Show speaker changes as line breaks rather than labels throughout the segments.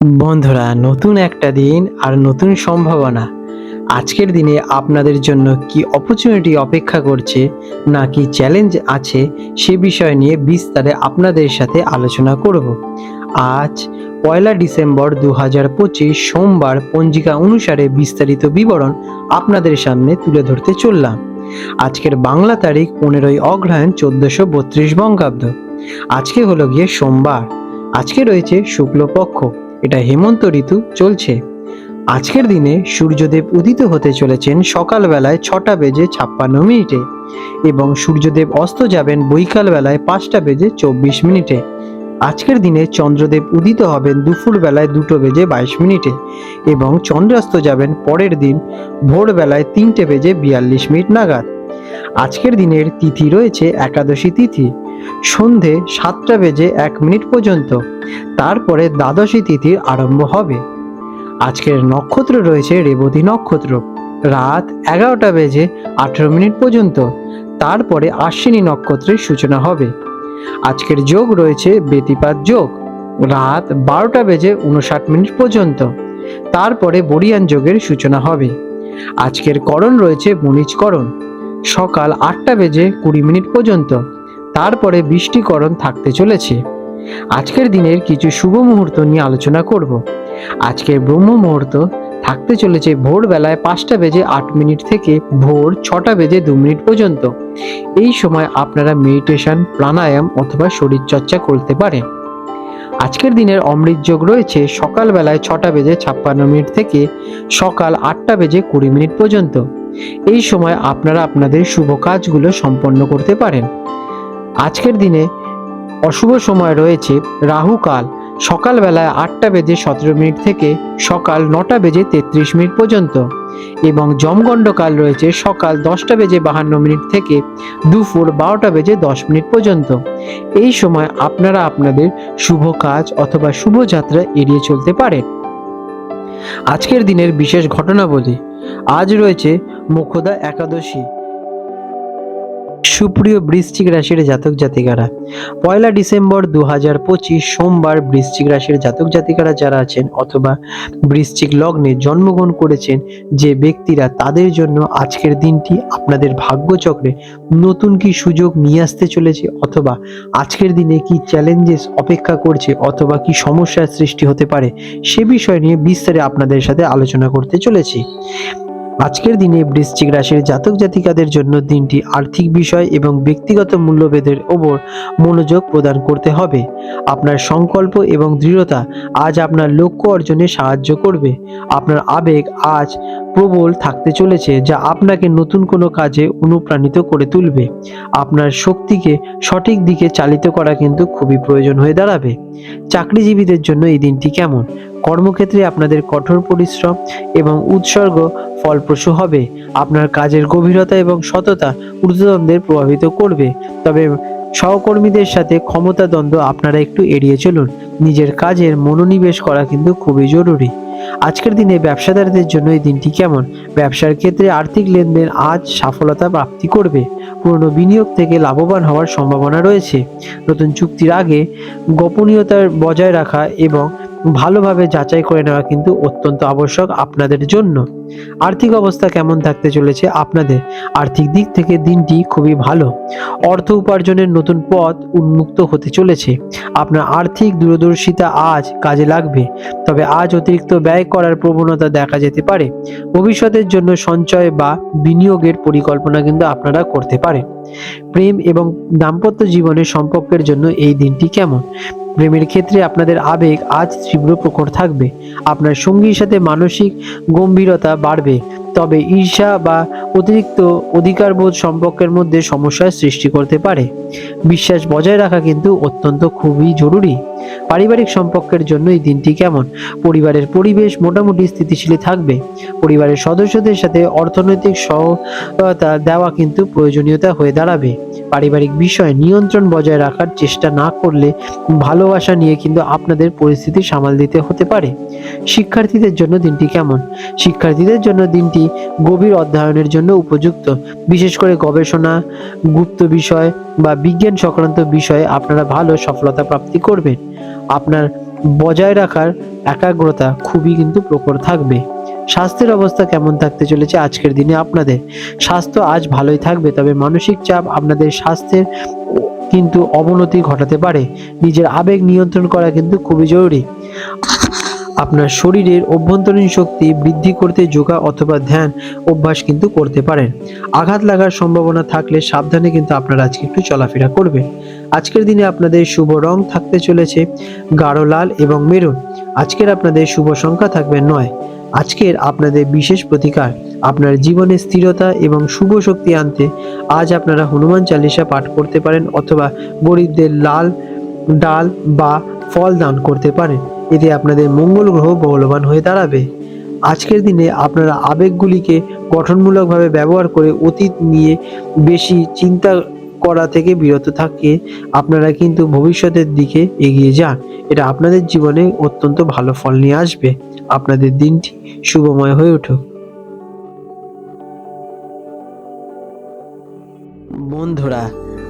বন্ধুরা, নতুন একটা দিন আর নতুন সম্ভাবনা। আজকের দিনে আপনাদের জন্য কি অপরচুনিটি অপেক্ষা করছে না কি চ্যালেঞ্জ আছে, সে বিষয় নিয়ে বিস্তারে আপনাদের সাথে আলোচনা করব। আজ, পয়লা ডিসেম্বর দু হাজার পঁচিশ, সোমবার পঞ্জিকা অনুসারে বিস্তারিত বিবরণ আপনাদের সামনে তুলে ধরতে চললাম। আজকের বাংলা তারিখ পনেরোই অগ্রহায়ণ চোদ্দশো বত্রিশ বঙ্গাব্দ। আজকে হলো গিয়ে সোমবার। আজকে রয়েছে শুক্লপক্ষ। এটা হেমন্ত ঋতু চলছে। আজকের দিনে সূর্যদেব উদিত হতে চলেছেন সকালবেলায় ছটা বেজে ছাপ্পান্ন মিনিটে এবং সূর্যদেব অস্ত যাবেন বৈকাল বেলায় পাঁচটা বেজে চব্বিশ মিনিটে। আজকের দিনে চন্দ্রদেব উদিত হবেন দুপুর বেলায় দুটো বেজে বাইশ মিনিটে এবং চন্দ্রাস্ত যাবেন পরের দিন ভোরবেলায় তিনটে বেজে বিয়াল্লিশ মিনিট নাগাদ। আজকের দিনের তিথি রয়েছে একাদশী তিথি। সন্ধে সাতটা বেজে এক মিনিট পর্যন্ত। তারপরে দ্বাদশী তিথির আরম্ভ হবে। আজকের নক্ষত্র রয়েছে রেবতী নক্ষত্র। রাত এগারোটা বেজে আঠেরো মিনিট পর্যন্ত। তারপরে আশ্বিনী নক্ষত্রের সূচনা হবে। আজকের যোগ রয়েছে বেতিপাত যোগ। রাত বারোটা বেজে উনষাট মিনিট পর্যন্ত। তারপরে বরিয়ান যোগের সূচনা হবে। আজকের করণ রয়েছে বণিজকরণ। সকাল আটটা বেজে কুড়ি মিনিট পর্যন্ত। তারপরে বৃষ্টিকরণ থাকতে চলেছে। আজকের দিনের কিছু শুভ মুহূর্ত নিয়ে আলোচনা করব। আজকের ব্রহ্ম মুহূর্ত থাকতে চলেছে ভোরবেলায় পাঁচটা বেজে আট মিনিট থেকে ভোর ছটা বেজে দু মিনিট পর্যন্ত। এই সময় আপনারা মেডিটেশন প্রাণায়াম অথবা শরীরচর্চা করতে পারেন। আজকের দিনের অমৃত যোগ রয়েছে সকালবেলায় ছটা বেজে ছাপ্পান্ন মিনিট থেকে সকাল আটটা বেজে কুড়ি মিনিট পর্যন্ত। এই সময় আপনারা আপনাদের শুভ কাজগুলো সম্পন্ন করতে পারেন। আজকের দিনে অশুভ সময় রয়েছে রাহু কাল। সকালবেলায় আটটা বেজে সতেরো মিনিট থেকে সকাল নটা বেজে তেত্রিশ মিনিট পর্যন্ত। এবং যমগণ্ড কাল রয়েছে সকাল দশটা বেজে বাহান্ন মিনিট থেকে দুপুর বারোটা বেজে দশ মিনিট পর্যন্ত। এই সময় আপনারা আপনাদের শুভ কাজ অথবা শুভ যাত্রা এড়িয়ে চলতে পারেন। আজকের দিনের বিশেষ ঘটনাবলী। আজ রয়েছে মুখদা একাদশী। সুপ্রিয় বৃশ্চিক রাশির জাতক জাতিকারা, পয়লা ডিসেম্বর দু হাজার পঁচিশ সোমবার বৃশ্চিক রাশির জাতক জাতিকারা যারা আছেন অথবা বৃশ্চিক লগ্নে জন্মগ্রহণ করেছেন, যে ব্যক্তিরা তাদের জন্য আজকের দিনটি আপনাদের ভাগ্যচক্রে নতুন কি সুযোগ নিয়ে আসতে চলেছে অথবা আজকের দিনে কি চ্যালেঞ্জেস অপেক্ষা করছে অথবা কি সমস্যার সৃষ্টি হতে পারে সে বিষয় নিয়ে বিস্তারে আপনাদের সাথে আলোচনা করতে চলেছি। আজকের দিনে বৃশ্চিক রাশির জাতক জাতিকাদের জন্য দিনটি আর্থিক বিষয় এবং ব্যক্তিগত মূল্যভেদের ওপর মনোযোগ প্রদান করতে হবে। আপনার সংকল্প এবং দৃঢ়তা আজ আপনার লক্ষ্য অর্জনে সাহায্য করবে। আপনার আবেগ আজ প্রবল থাকতে চলেছে, যা আপনাকে নতুন কোনো কাজে অনুপ্রাণিত করে তুলবে। আপনার শক্তিকে সঠিক দিকে চালিত করা কিন্তু খুবই প্রয়োজন হয়ে দাঁড়াবে। চাকরিজীবীদের জন্য এই দিনটি কেমন? কর্মক্ষেত্রে আপনাদের কঠোর পরিশ্রম এবং উৎসর্গ ফলপ্রসূ হবে। আপনার কাজের গভীরতা এবং সততা ঊর্ধ্বতনদের প্রভাবিত করবে। তবে সহকর্মীদের সাথে ক্ষমতা দ্বন্দ্ব আপনারা একটু এড়িয়ে চলুন। নিজের কাজের মনোনিবেশ করা কিন্তু খুবই জরুরি। আজকের দিনে ব্যবসাদারদের জন্য এই দিনটি কেমন? ব্যবসার ক্ষেত্রে আর্থিক লেনদেন আজ সফলতা প্রাপ্তি করবে। পুরনো বিনিয়োগ থেকে লাভবান হওয়ার সম্ভাবনা রয়েছে। নতুন চুক্তির আগে গোপনীয়তার বজায় রাখা এবং ভালোভাবে যাচাই করে নেওয়া কিন্তু অত্যন্ত আবশ্যক আপনাদের জন্য। আর্থিক অবস্থা কেমন থাকতে চলেছে আপনাদের? আর্থিক দিক থেকে দিনটি খুবই ভালো। অর্থ উপার্জনের নতুন পথ উন্মুক্ত হতে চলেছে। আপনার আর্থিক দূরদর্শিতা আজ কাজে লাগবে। তবে আজ অতিরিক্ত ব্যয় করার প্রবণতা দেখা যেতে পারে। ভবিষ্যতের জন্য সঞ্চয় বা বিনিয়োগের পরিকল্পনা কিন্তু আপনারা করতে পারেন। প্রেম এবং দাম্পত্য জীবনের সম্পর্কের জন্য এই দিনটি কেমন? প্রেমের ক্ষেত্রে আপনাদের আবেগ আজ তীব্র প্রখর থাকবে। আপনার সঙ্গীর সাথে মানসিক গম্ভীরতা বাড়বে। তবে ঈর্ষা বা অতিরিক্ত অধিকারবোধ সম্পর্কের মধ্যে সমস্যার সৃষ্টি করতে পারে। বিশ্বাস বজায় রাখা কিন্তু অত্যন্ত খুবই জরুরি। পারিবারিক সম্পর্কের জন্য এই দিনটি কেমন? পরিবারের পরিবেশ মোটামুটি স্থিতিশীল থাকবে। পরিবারের সদস্যদের সাথে অর্থনৈতিক সহায়তা দেওয়া কিন্তু প্রয়োজনীয়তা হয়ে দাঁড়াবে। পারিবারিক বিষয়ে নিয়ন্ত্রণ বজায় রাখার চেষ্টা না করলে ভালোবাসা নিয়ে কিন্তু আপনাদের পরিস্থিতি সামাল দিতে হতে পারে। শিক্ষার্থীদের জন্য দিনটি কেমন? শিক্ষার্থীদের জন্য দিনটি গভীর অধ্যয়নের জন্য উপযুক্ত। বিশেষ করে গবেষণা, গুপ্ত বিষয় বা বিজ্ঞান সংক্রান্ত বিষয়ে আপনারা ভালো সফলতা প্রাপ্তি করবেন। আপনার বজায় রাখার একাগ্রতা খুবই কিন্তু প্রখর থাকবে। স্বাস্থ্যের অবস্থা কেমন থাকতে চলেছে আজকের দিনে আপনাদের? স্বাস্থ্য আজ ভালোই থাকবে, তবে মানসিক চাপ আপনাদের স্বাস্থ্যের কিন্তু অবনতি ঘটাতে পারে। নিজের আবেগ নিয়ন্ত্রণ করা কিন্তু খুবই জরুরি। আপনার শরীরের অভ্যন্তরীণ শক্তি বৃদ্ধি করতে যোগা অথবা ধ্যান অভ্যাস কিন্তু করতে পারেন। আঘাত লাগার সম্ভাবনা থাকলে সাবধানে কিন্তু আপনারা আজকে একটু চলাফেরা করবেন। আজকের দিনে আপনাদের শুভ রং থাকতে চলেছে, গাঢ় লাল এবং মেরুন। আজকের আপনাদের শুভ সংখ্যা থাকবে নয়। আজকের আপনাদের বিশেষ প্রতিকার, আপনার জীবনে স্থিরতা এবং শুভ শক্তি আনতে আজ আপনারা হনুমান চালিসা পাঠ করতে পারেন অথবা গরিবদের লাল ডাল বা ফল দান করতে পারেন। এতে আপনাদের মঙ্গল গ্রহ বলবান হয়ে দাঁড়াবে। আজকের দিনে আপনারা আবেগগুলিকে গঠনমূলকভাবে ব্যবহার করে অতীত নিয়ে বেশি চিন্তা করা থেকে বিরত থাকে। আপনারা কিন্তু ভবিষ্যতের দিকে এগিয়ে যান। এটা আপনাদের জীবনে অত্যন্ত ভালো ফল নিয়ে আসবে। আপনাদের দিনটি শুভময় হয়ে উঠুক। বন্ধুরা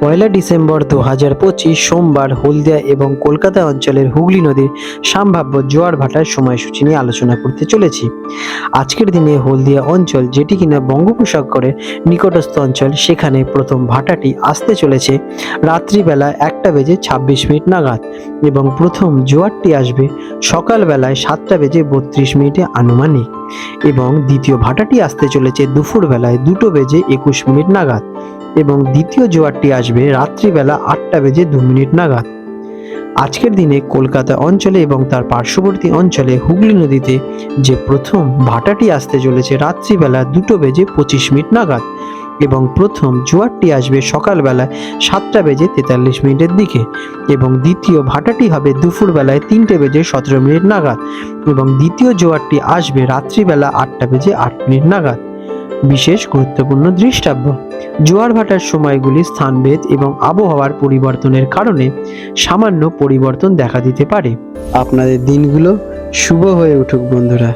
পয়লা ডিসেম্বর দু হাজার পঁচিশ সোমবার হলদিয়া এবং কলকাতা অঞ্চলের হুগলি নদীর সম্ভাব্য জোয়ার ভাটার সময়সূচি নিয়ে আলোচনা করতে চলেছি। আজকের দিনে হলদিয়া অঞ্চল যেটি কিনা বঙ্গোপসাগরের নিকটস্থ অঞ্চল, সেখানে প্রথম ভাটাটি আসতে চলেছে রাত্রিবেলা একটা বেজে ছাব্বিশ মিনিট নাগাদ এবং প্রথম জোয়ারটি আসবে সকালবেলায় সাতটা বেজে বত্রিশ মিনিটে আনুমানিক। এবং দ্বিতীয় ভাটাটি আসতে চলেছে দুপুরবেলায় দুটো বেজে একুশ মিনিট নাগাদ এবং দ্বিতীয় জোয়ারটি আসবে রাত্রিবেলা আটটা বেজে দু মিনিট নাগাদ। আজকের দিনে কলকাতা অঞ্চলে এবং তার পার্শ্ববর্তী অঞ্চলে হুগলি নদীতে যে প্রথম ভাটাটি আসতে চলেছে রাত্রিবেলা দুটো বেজে পঁচিশ মিনিট নাগাদ। এবং প্রথম জোয়ারটি আসবে সকালবেলায় সাতটা বেজে তেতাল্লিশ মিনিটের দিকে এবং দ্বিতীয় ভাটাটি হবে দুপুরবেলায় তিনটে বেজে সতেরো মিনিট নাগাদ এবং দ্বিতীয় জোয়ারটি আসবে রাত্রিবেলা আটটা বেজে আট মিনিট নাগাদ। বিশেষ গুরুত্বপূর্ণ দৃষ্টাব্য, জোয়ার ভাটার সময়গুলি স্থানভেদ এবং আবহাওয়ার পরিবর্তনের কারণে সামান্য পরিবর্তন দেখা দিতে পারে। আপনাদের দিনগুলো শুভ হয়ে উঠুক বন্ধুরা।